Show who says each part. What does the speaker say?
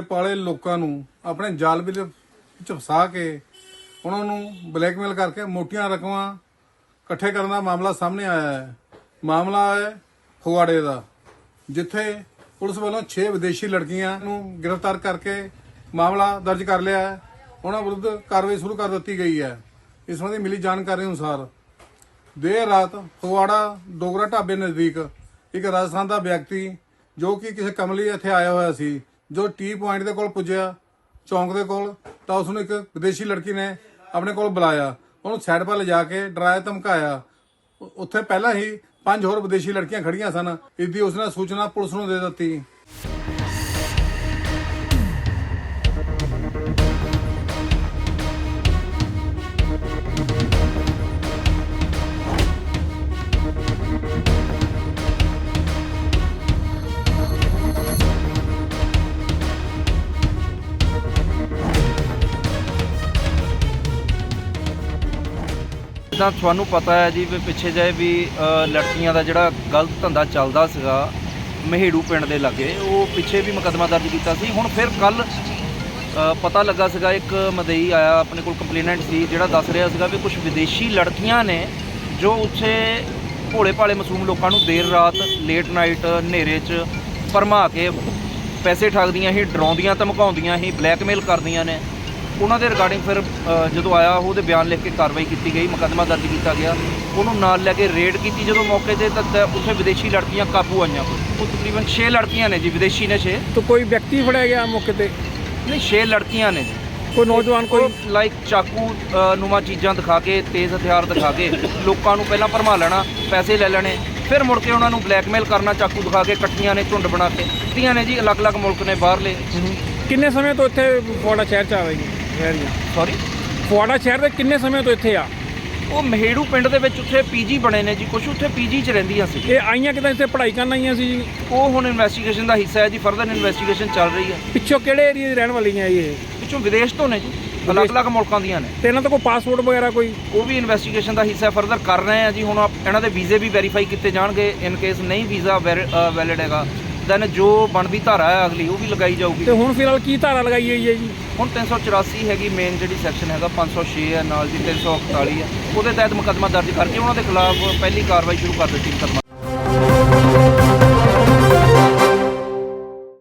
Speaker 1: ਭੋਲੇ ਪਾਲੇ ਲੋਕਾਂ ਨੂੰ, ਆਪਣੇ ਜਾਲ ਵਿੱਚ ਫਸਾ ਕੇ, ਉਹਨਾਂ ਨੂੰ ਬਲੈਕਮੇਲ ਕਰਕੇ ਮੋਟੀਆਂ ਰਕਮਾਂ ਇਕੱਠੇ ਕਰਨ ਦਾ ਮਾਮਲਾ ਸਾਹਮਣੇ ਆਇਆ ਹੈ। ਮਾਮਲਾ ਹੈ ਫਗਵਾੜੇ ਦਾ, ਜਿੱਥੇ ਪੁਲਿਸ ਵੱਲੋਂ 6 ਵਿਦੇਸ਼ੀ ਲੜਕੀਆਂ ਨੂੰ ਗ੍ਰਿਫਤਾਰ ਕਰਕੇ ਮਾਮਲਾ ਦਰਜ ਕਰ ਲਿਆ ਹੈ। ਉਹਨਾਂ ਵਿਰੁੱਧ ਕਾਰਵਾਈ ਸ਼ੁਰੂ ਕਰ ਦਿੱਤੀ ਗਈ ਹੈ। ਇਸ ਸੰਬੰਧੀ ਮਿਲੀ ਜਾਣਕਾਰੀ ਅਨੁਸਾਰ, ਦੇਰ ਰਾਤ ਫਗਵਾੜਾ ਡੋਗਰਾ ਢਾਬੇ ਨਜ਼ਦੀਕ ਇੱਕ ਰਾਜਸਥਾਨ ਦਾ ਵਿਅਕਤੀ, ਜੋ ਕਿ ਕਿਸੇ ਕੰਮ ਲਈ ਇੱਥੇ ਆਇਆ ਹੋਇਆ ਸੀ ਜੋ ਟੀ ਪੁਆਇੰਟ ਦੇ ਕੋਲ ਪੁੱਜਿਆ, ਚੌਂਕ ਦੇ ਕੋਲ, ਤਾਂ ਉਸ ਨੂੰ ਇੱਕ ਵਿਦੇਸ਼ੀ ਲੜਕੀ ਨੇ ਆਪਣੇ ਕੋਲ ਬੁਲਾਇਆ। ਉਹਨੂੰ ਸਾਈਡ 'ਤੇ ਲਿਜਾ ਕੇ ਡਰਾਇਆ, ਧਮਕਾਇਆ। ਉੱਥੇ ਪਹਿਲਾਂ ਹੀ ਪੰਜ ਹੋਰ ਵਿਦੇਸ਼ੀ ਲੜਕੀਆਂ ਖੜੀਆਂ ਸਨ। ਇਸ ਦੀ ਉਸਨੇ ਸੂਚਨਾ ਪੁਲਿਸ ਨੂੰ ਦੇ ਦਿੱਤੀ।
Speaker 2: ਜਿੱਦਾਂ ਤੁਹਾਨੂੰ ਪਤਾ ਹੈ ਜੀ ਵੀ ਪਿੱਛੇ ਜੇ ਵੀ ਲੜਕੀਆਂ ਦਾ ਜਿਹੜਾ ਗਲਤ ਧੰਦਾ ਚੱਲਦਾ ਸੀਗਾ, ਮਹੇੜੂ ਪਿੰਡ ਦੇ ਲਾਗੇ, ਉਹ ਪਿੱਛੇ ਵੀ ਮੁਕੱਦਮਾ ਦਰਜ ਕੀਤਾ ਸੀ। ਹੁਣ ਫਿਰ ਕੱਲ ਪਤਾ ਲੱਗਾ ਸੀਗਾ, ਇੱਕ ਮਦਈ ਆਇਆ, ਆਪਣੇ ਕੋਲ ਕੰਪਲੇਨੈਂਟ ਸੀ, ਜਿਹੜਾ ਦੱਸ ਰਿਹਾ ਸੀਗਾ ਵੀ ਕੁਝ ਵਿਦੇਸ਼ੀ ਲੜਕੀਆਂ ਨੇ, ਜੋ ਉੱਥੇ ਭੋਲੇ ਭਾਲੇ ਮਸੂਮ ਲੋਕਾਂ ਨੂੰ ਦੇਰ ਰਾਤ ਲੇਟ ਨਾਈਟ ਹਨੇਰੇ 'ਚ ਭਰਮਾ ਕੇ, ਪੈਸੇ ਠੱਗਦੀਆਂ ਸੀ, ਡਰਾਉਂਦੀਆਂ, ਧਮਕਾਉਂਦੀਆਂ ਸੀ ਬਲੈਕਮੇਲ ਕਰਦੀਆਂ ਨੇ। ਉਹਨਾਂ ਦੇ ਰਿਗਾਰਡਿੰਗ ਫਿਰ ਜਦੋਂ ਆਇਆ ਉਹਦੇ ਬਿਆਨ ਲਿਖ ਕੇ ਕਾਰਵਾਈ ਕੀਤੀ ਗਈ ਮੁਕੱਦਮਾ ਦਰਜ ਕੀਤਾ ਗਿਆ। ਉਹਨੂੰ ਨਾਲ ਲੈ ਕੇ ਰੇਡ ਕੀਤੀ। ਜਦੋਂ ਮੌਕੇ ਤੇ ਤਾਂ ਉੱਥੇ ਵਿਦੇਸ਼ੀ ਲੜਕੀਆਂ ਕਾਬੂ ਆਈਆਂ। ਉਹ ਤਕਰੀਬਨ 6 ਲੜਕੀਆਂ ਨੇ ਜੀ ਵਿਦੇਸ਼ੀ ਨੇ 6
Speaker 3: ਤਾਂ ਕੋਈ ਵਿਅਕਤੀ ਫੜਿਆ ਗਿਆ ਮੌਕੇ ਤੇ?
Speaker 2: ਨਹੀਂ 6 ਲੜਕੀਆਂ ਨੇ
Speaker 3: ਕੋਈ ਨੌਜਵਾਨ
Speaker 2: ਕੋਈ ਲਾਈਕ ਚਾਕੂ ਨੂਮਾ ਚੀਜ਼ਾਂ ਦਿਖਾ ਕੇ ਤੇਜ਼ ਹਥਿਆਰ ਦਿਖਾ ਕੇ ਲੋਕਾਂ ਨੂੰ ਪਹਿਲਾਂ ਭਰਮਾ ਲੈਣਾ ਪੈਸੇ ਲੈ ਲੈਣੇ ਫਿਰ ਮੁੜ ਕੇ ਉਹਨਾਂ ਨੂੰ ਬਲੈਕਮੇਲ ਕਰਨਾ ਚਾਕੂ ਦਿਖਾ ਕੇ ਇਕੱਠੀਆਂ ਨੇ ਝੁੰਡ ਬਣਾ ਕੇ। ਕੀਤੀਆਂ ਨੇ ਜੀ ਅਲੱਗ-ਅਲੱਗ ਮੁਲਕ ਨੇ ਬਾਹਰਲੇ।
Speaker 3: ਕਿੰਨੇ ਸਮੇਂ ਤੋਂ ਇੱਥੇ ਫੋੜਾ ਸ਼ਹਿਰ ਚ ਆਵੇਗੀ ਰਹੀ ਹੈ
Speaker 2: ਸੌਰੀ
Speaker 3: ਫੁਆੜਾ ਸ਼ਹਿਰ ਦੇ ਕਿੰਨੇ ਸਮੇਂ ਤੋਂ ਇੱਥੇ ਆ?
Speaker 2: ਉਹ ਮਹੇੜੂ ਪਿੰਡ ਦੇ ਵਿੱਚ ਉੱਥੇ ਪੀਜੀ ਬਣੇ ਨੇ ਜੀ ਕੁਝ ਉੱਥੇ ਪੀਜੀ 'ਚ ਰਹਿੰਦੀਆਂ ਸੀ।
Speaker 3: ਇਹ ਆਈਆਂ ਕਿਦਾਂ ਇੱਥੇ ਪੜ੍ਹਾਈ ਕਰਨ ਆਈਆਂ ਸੀ ਜੀ?
Speaker 2: ਉਹ ਹੁਣ ਇਨਵੈਸਟੀਗੇਸ਼ਨ ਦਾ ਹਿੱਸਾ ਹੈ ਜੀ ਫਰਦਰ ਇਨਵੈਸਟੀਗੇਸ਼ਨ ਚੱਲ ਰਹੀ ਹੈ।
Speaker 3: ਪਿੱਛੋਂ ਕਿਹੜੇ ਏਰੀਆ ਦੀ ਰਹਿਣ ਵਾਲੀਆਂ ਇਹ?
Speaker 2: ਪਿੱਛੋਂ ਵਿਦੇਸ਼ ਤੋਂ ਨੇ ਜੀ ਅਲੱਗ-ਅਲੱਗ ਮੁਲਕਾਂ ਦੀਆਂ ਨੇ।
Speaker 3: ਤੇ ਇਹਨਾਂ ਦਾ ਕੋਈ ਪਾਸਪੋਰਟ ਵਗੈਰਾ ਕੋਈ?
Speaker 2: ਉਹ ਵੀ ਇਨਵੈਸਟੀਗੇਸ਼ਨ ਦਾ ਹਿੱਸਾ ਫਰਦਰ ਕਰ ਰਹੇ ਆ ਜੀ ਹੁਣ ਆਪ- ਇਹਨਾਂ ਦੇ ਵੀਜ਼ੇ ਵੀ ਵੈਰੀਫਾਈ ਕੀਤੇ ਜਾਣਗੇ ਇਨ ਕੇਸ ਨਹੀਂ ਵੀਜ਼ਾ ਵੈਲਿਡ ਹੈਗਾ। ਦੈਨ ਜੋ ਬਣਦੀ ਧਾਰਾ ਹੈ ਅਗਲੀ ਉਹ ਵੀ ਲਗਾਈ ਜਾਊਗੀ।
Speaker 3: ਤੇ ਹੁਣ ਫਿਲਹਾਲ ਕੀ ਧਾਰਾ ਲਗਾਈ ਹੋਈ ਹੈ ਜੀ?
Speaker 2: ਹੁਣ 384 ਹੈਗੀ ਮੇਨ ਜਿਹੜੀ ਸੈਕਸ਼ਨ ਹੈਗਾ 506 ਹੈ ਨਾਲ ਦੀ 341 ਹੈ। ਉਹਦੇ ਤਹਿਤ ਮੁਕੱਦਮਾ ਦਰਜ ਕਰਕੇ ਉਹਨਾਂ ਦੇ ਖਿਲਾਫ ਪਹਿਲੀ ਕਾਰਵਾਈ ਸ਼ੁਰੂ ਕਰ ਦਿੱਤੀ ਮੁਕੱਦਮਾ।